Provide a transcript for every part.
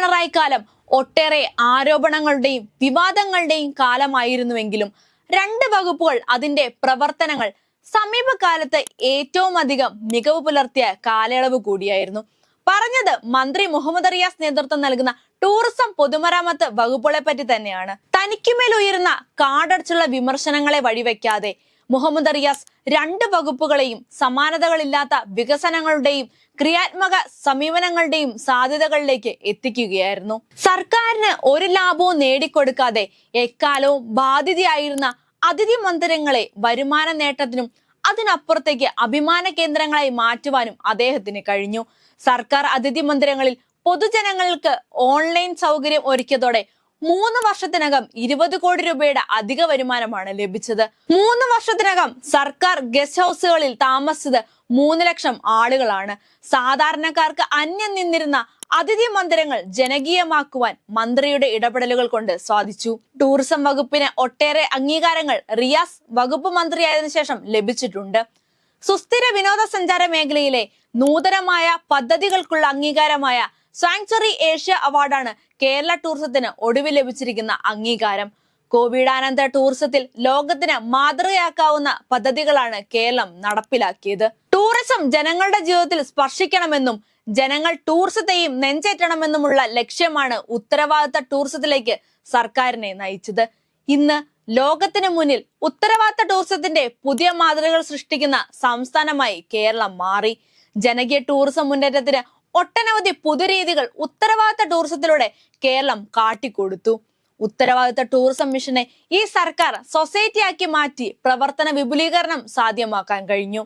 പിണറായി കാലം ഒട്ടേറെ ആരോപണങ്ങളുടെയും വിവാദങ്ങളുടെയും കാലമായിരുന്നുവെങ്കിലും രണ്ട് വകുപ്പുകൾ അതിന്റെ പ്രവർത്തനങ്ങൾ സമീപകാലത്ത് ഏറ്റവും അധികം മികവ് പുലർത്തിയ കാലയളവ് കൂടിയായിരുന്നു. പറഞ്ഞത് മന്ത്രി മുഹമ്മദ് റിയാസ് നേതൃത്വം നൽകുന്ന ടൂറിസം പൊതുമരാമത്ത് വകുപ്പുകളെ പറ്റി തന്നെയാണ്. തനിക്കുമേൽ ഉയരുന്ന കാടടച്ചുള്ള വിമർശനങ്ങളെ വഴിവെക്കാതെ മുഹമ്മദ് റിയാസ് രണ്ട് വകുപ്പുകളെയും സമാനതകളില്ലാത്ത വികസനങ്ങളുടെയും ക്രിയാത്മക സമീപനങ്ങളുടെയും സാധ്യതകളിലേക്ക് എത്തിക്കുകയായിരുന്നു. സർക്കാരിന് ഒരു ലാഭവും നേടിക്കൊടുക്കാതെ എക്കാലവും ബാധിതയായിരുന്ന അതിഥി മന്ദിരങ്ങളെ വരുമാന നേട്ടത്തിനും അതിനപ്പുറത്തേക്ക് അഭിമാന കേന്ദ്രങ്ങളായി മാറ്റുവാനും അദ്ദേഹത്തിന് കഴിഞ്ഞു. സർക്കാർ അതിഥി മന്ദിരങ്ങളിൽ പൊതുജനങ്ങൾക്ക് ഓൺലൈൻ സൗകര്യം ഒരുക്കിയതോടെ മൂന്ന് വർഷത്തിനകം ഇരുപത് കോടി രൂപയുടെ അധിക വരുമാനമാണ് ലഭിച്ചത്. മൂന്ന് വർഷത്തിനകം സർക്കാർ ഗസ്റ്റ് ഹൗസുകളിൽ താമസിച്ചത് മൂന്ന് ലക്ഷം ആളുകളാണ്. സാധാരണക്കാർക്ക് അന്യം നിന്നിരുന്ന അതിഥി മന്ദിരങ്ങൾ ജനകീയമാക്കുവാൻ മന്ത്രിയുടെ ഇടപെടലുകൾ കൊണ്ട് സാധിച്ചു. ടൂറിസം വകുപ്പിന് ഒട്ടേറെ അംഗീകാരങ്ങൾ റിയാസ് വകുപ്പ് മന്ത്രിയായതിനു ശേഷം ലഭിച്ചിട്ടുണ്ട്. സുസ്ഥിര വിനോദസഞ്ചാര മേഖലയിലെ നൂതനമായ പദ്ധതികൾക്കുള്ള അംഗീകാരമായ സാങ്ച്വറി ഏഷ്യ അവാർഡാണ് കേരള ടൂറിസത്തിന് ഒടുവിൽ ലഭിച്ചിരിക്കുന്ന അംഗീകാരം. കോവിഡാനന്തര ടൂറിസത്തിൽ ലോകത്തിന് മാതൃകയാക്കാവുന്ന പദ്ധതികളാണ് കേരളം നടപ്പിലാക്കിയത്. ടൂറിസം ജനങ്ങളുടെ ജീവിതത്തിൽ സ്പർശിക്കണമെന്നും ജനങ്ങൾ ടൂറിസത്തെയും നെഞ്ചേറ്റണമെന്നുമുള്ള ലക്ഷ്യമാണ് ഉത്തരവാദിത്ത ടൂറിസത്തിലേക്ക് സർക്കാരിനെ നയിച്ചത്. ഇന്ന് ലോകത്തിന് മുന്നിൽ ഉത്തരവാദിത്ത ടൂറിസത്തിന്റെ പുതിയ മാതൃകകൾ സൃഷ്ടിക്കുന്ന സംസ്ഥാനമായി കേരളം മാറി. ജനകീയ ടൂറിസം മുന്നേറ്റത്തിന് ഒട്ടനവധി പുതുരീതികൾ ഉത്തരവാദിത്ത ടൂറിസത്തിലൂടെ കേരളം കാട്ടിക്കൊടുത്തു. ഉത്തരവാദിത്ത ടൂറിസം മിഷനെ ഈ സർക്കാർ സൊസൈറ്റിയാക്കി മാറ്റി പ്രവർത്തന വിപുലീകരണം സാധ്യമാക്കാൻ കഴിഞ്ഞു.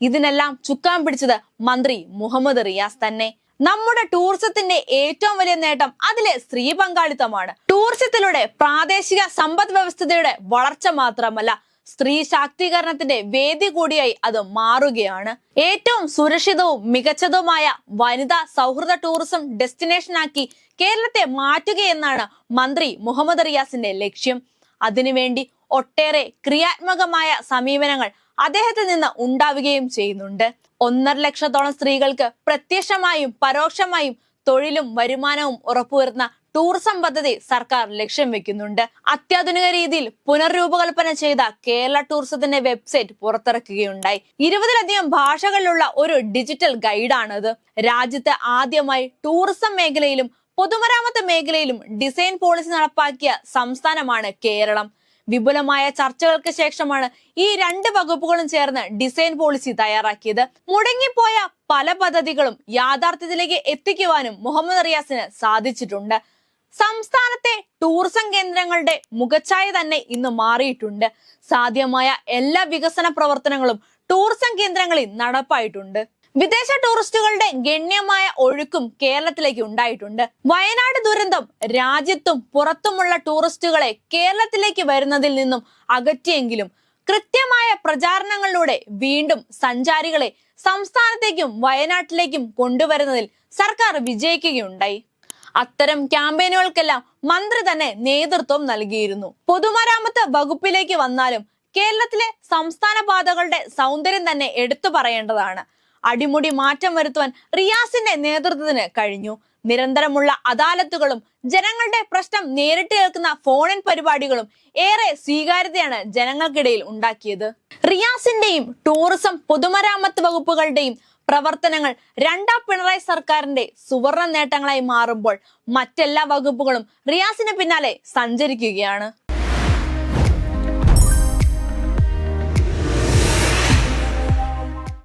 ഇതിനെല്ലാം ചുക്കാൻ പിടിച്ചത് മന്ത്രി മുഹമ്മദ് റിയാസ് തന്നെ. നമ്മുടെ ടൂറിസത്തിന്റെ ഏറ്റവും വലിയ നേട്ടം അതിലെ സ്ത്രീ പങ്കാളിത്തമാണ്. ടൂറിസത്തിലൂടെ പ്രാദേശിക സമ്പദ് വ്യവസ്ഥയുടെ വളർച്ച മാത്രമല്ല സ്ത്രീ ശാക്തീകരണത്തിന്റെ വേദി കൂടിയായി അത് മാറുകയാണ്. ഏറ്റവും സുരക്ഷിതവും മികച്ചതുമായ വനിതാ സൗഹൃദ ടൂറിസം ഡെസ്റ്റിനേഷനാക്കി കേരളത്തെ മാറ്റുകയെന്നാണ് മന്ത്രി മുഹമ്മദ് റിയാസിന്റെ ലക്ഷ്യം. അതിനുവേണ്ടി ഒട്ടേറെ ക്രിയാത്മകമായ സമീപനങ്ങൾ അദ്ദേഹത്തിൽ നിന്ന് ഉണ്ടാവുകയും ചെയ്യുന്നുണ്ട്. ഒന്നര ലക്ഷത്തോളം സ്ത്രീകൾക്ക് പ്രത്യക്ഷമായും പരോക്ഷമായും തൊഴിലും വരുമാനവും ഉറപ്പുവരുത്തുന്ന ടൂറിസം പദ്ധതി സർക്കാർ ലക്ഷ്യം വെക്കുന്നുണ്ട്. അത്യാധുനിക രീതിയിൽ പുനർരൂപകൽപ്പന ചെയ്ത കേരള ടൂറിസത്തിന്റെ വെബ്സൈറ്റ് പുറത്തിറക്കുകയുണ്ടായി. ഇരുപതിലധികം ഭാഷകളിലുള്ള ഒരു ഡിജിറ്റൽ ഗൈഡാണത് രാജ്യത്ത് ആദ്യമായി ടൂറിസം മേഖലയിലും പൊതുമരാമത്ത് മേഖലയിലും ഡിസൈൻ പോളിസി നടപ്പാക്കിയ സംസ്ഥാനമാണ് കേരളം. വിപുലമായ ചർച്ചകൾക്ക് ശേഷമാണ് ഈ രണ്ട് വകുപ്പുകളും ചേർന്ന് ഡിസൈൻ പോളിസി തയ്യാറാക്കിയത്. മുടങ്ങിപ്പോയ പല പദ്ധതികളും യാഥാർത്ഥ്യത്തിലേക്ക് എത്തിക്കുവാനും മുഹമ്മദ് റിയാസിന് സാധിച്ചിട്ടുണ്ട്. സംസ്ഥാനത്തെ ടൂറിസം കേന്ദ്രങ്ങളുടെ മുഖച്ഛായ തന്നെ ഇന്ന് മാറിയിട്ടുണ്ട്. സാധ്യമായ എല്ലാ വികസന പ്രവർത്തനങ്ങളും ടൂറിസം കേന്ദ്രങ്ങളിൽ നടപ്പായിട്ടുണ്ട്. വിദേശ ടൂറിസ്റ്റുകളുടെ ഗണ്യമായ ഒഴുക്കും കേരളത്തിലേക്ക് ഉണ്ടായിട്ടുണ്ട്. വയനാട് ദുരന്തം രാജ്യത്തും പുറത്തുമുള്ള ടൂറിസ്റ്റുകളെ കേരളത്തിലേക്ക് വരുന്നതിൽ നിന്നും അകറ്റിയെങ്കിലും കൃത്യമായ പ്രചാരണങ്ങളിലൂടെ വീണ്ടും സഞ്ചാരികളെ സംസ്ഥാനത്തേക്കും വയനാട്ടിലേക്കും കൊണ്ടുവരുന്നതിൽ സർക്കാർ വിജയിക്കുകയുണ്ടായി. അത്തരം ക്യാമ്പയിനുകൾക്കെല്ലാം മന്ത്രി തന്നെ നേതൃത്വം നൽകിയിരുന്നു. പൊതുമരാമത്ത് വകുപ്പിലേക്ക് വന്നാലും കേരളത്തിലെ സംസ്ഥാന പാതകളുടെ സൗന്ദര്യം തന്നെ എടുത്തു പറയേണ്ടതാണ്. അടിമുടി മാറ്റം വരുത്തുവാൻ റിയാസിന്റെ നേതൃത്വത്തിന് കഴിഞ്ഞു. നിരന്തരമുള്ള അദാലത്തുകളും ജനങ്ങളുടെ പ്രശ്നം നേരിട്ട് കേൾക്കുന്ന ഫോണിൻ പരിപാടികളും ഏറെ സ്വീകാര്യതയാണ് ജനങ്ങൾക്കിടയിൽ ഉണ്ടാക്കിയത്. റിയാസിന്റെയും ടൂറിസം പൊതുമരാമത്ത് വകുപ്പുകളുടെയും പ്രവർത്തനങ്ങൾ രണ്ടാം പിണറായി സർക്കാരിന്റെ സുവർണ നേട്ടങ്ങളായി മാറുമ്പോൾ മറ്റെല്ലാ വകുപ്പുകളും റിയാസിന് പിന്നാലെ സഞ്ചരിക്കുകയാണ്.